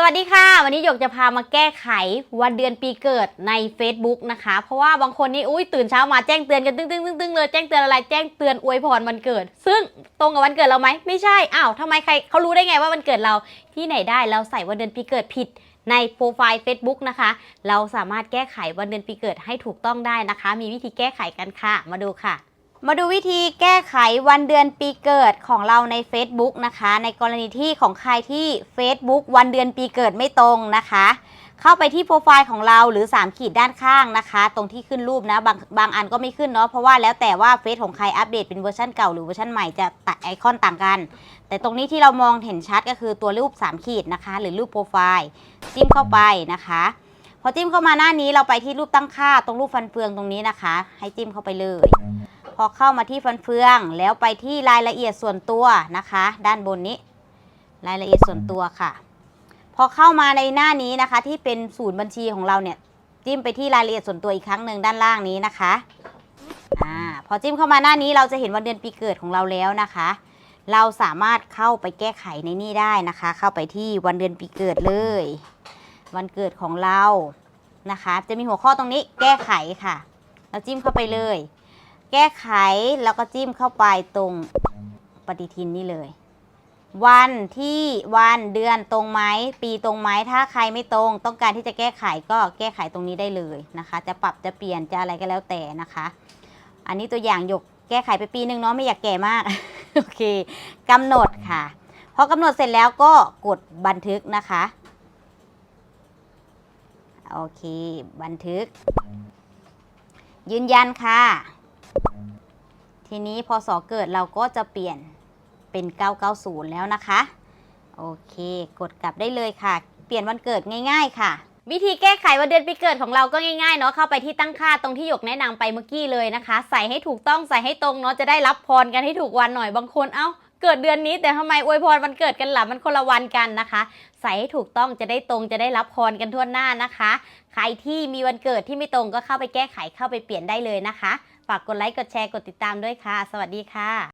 สวัสดีค่ะ วันนี้หยกจะพามาแก้ไขวันเดือนปีเกิดใน Facebook นะคะ เพราะว่าบางคนนี่อุ้ยตื่นเช้ามาแจ้งเตือนกันตึ้งตึ้งตึ้งตึ้งเลยแจ้งเตือนอะไรแจ้งเตือนอวยพรวันเกิด ซึ่งตรงกับวันเกิดเราไหมไม่ใช่อ้าวทำไมใครเขารู้ได้ไงว่าวันเกิดเราที่ไหนได้เราใส่วันเดือนปีเกิดผิดในโปรไฟล์ Facebook นะคะ เราสามารถแก้ไขวันเดือนปีเกิดให้ถูกต้องได้นะคะ มีวิธีแก้ไขกันค่ะ มาดูค่ะ มาดูวิธีแก้ไขวันเดือนปีเกิดของเราใน Facebook นะคะ ในกรณีที่ของใครที่ Facebook วันเดือนปีเกิดไม่ตรงนะคะ เข้าไปที่โปรไฟล์ของเราหรือ 3 ขีดด้านข้างนะคะ ตรงที่ขึ้นรูปนะบางบางอันก็ไม่ขึ้นเนาะเพราะว่าแล้วแต่ว่าเฟซของใครอัปเดตเป็นเวอร์ชันเก่าหรือเวอร์ชันใหม่จะตัดไอคอนต่างกัน แต่ตรงนี้ที่เรามองเห็นชัดก็คือตัวรูป 3 ขีดนะคะ หรือรูปโปรไฟล์จิ้มเข้าไปนะคะ พอจิ้มเข้ามาหน้านี้เราไปที่รูปตั้งค่าตรงรูปฟันเฟืองตรงนี้นะคะ ให้จิ้มเข้าไปเลย พอเข้ามาที่ฟันเฟือง แล้วไปที่รายละเอียดส่วนตัวนะคะ ด้านบนนี้ รายละเอียดส่วนตัวค่ะ พอเข้ามาในหน้านี้นะคะ ที่เป็นศูนย์บัญชีของเราเนี่ยจิ้มไปที่รายละเอียดส่วนตัวอีกครั้งหนึ่งด้านล่างนี้นะคะอ่าพอจิ้มเข้ามาหน้านี้เราจะเห็นวันเดือนปีเกิดของเราแล้วนะคะ เราสามารถเข้าไปแก้ไขในนี่ได้นะคะ เข้าไปที่วันเดือนปีเกิดเลย วันเกิดของเรานะคะ จะมีหัวข้อตรงนี้แก้ไขค่ะ เราจิ้มเข้าไปเลย แก้ไขแล้วก็จิ้มเข้าไปตรงปฏิทินนี่เลย วันที่วันเดือนตรงไหมปีตรงไหมถ้าใครไม่ตรง ต้องการที่จะแก้ไขก็แก้ไขตรงนี้ได้เลยนะคะ จะปรับจะเปลี่ยนจะอะไรก็แล้วแต่นะคะ อันนี้ตัวอย่างหยกแก้ไขไปปีหนึ่งเนาะไม่อยากแก่มากโอเคกำหนดค่ะพอกำหนดเสร็จแล้วก็กดบันทึกนะคะโอเค บันทึก ยืนยันค่ะ ทีนี้พอสอเกิดเราก็จะเปลี่ยนเป็น 990 แล้วนะคะ โอเค กดกลับได้เลยค่ะ เปลี่ยนวันเกิดง่าย ๆ ค่ะ วิธีแก้ไขวันเดือนปีเกิดของเราก็ง่ายๆเนาะเข้าไปที่ตั้งค่าตรงที่หยกแนะนำไปเมื่อกี้เลยนะคะ ใส่ให้ถูกต้องใส่ให้ตรงเนาะจะได้รับพรกันให้ถูกวันหน่อยบางคนเอ้าเกิดเดือนนี้แต่ทำไมอวยพรวันเกิดกันล่ะมันคนละวันกันนะคะ ใส่ให้ถูกต้องจะได้ตรงจะได้รับพรกันทั่วหน้านะคะ ใครที่มีวันเกิดที่ไม่ตรงก็เข้าไปแก้ไขเข้าไปเปลี่ยนได้เลยนะคะ ฝากกดไลค์ กดแชร์ กดติดตามด้วยค่ะ สวัสดีค่ะ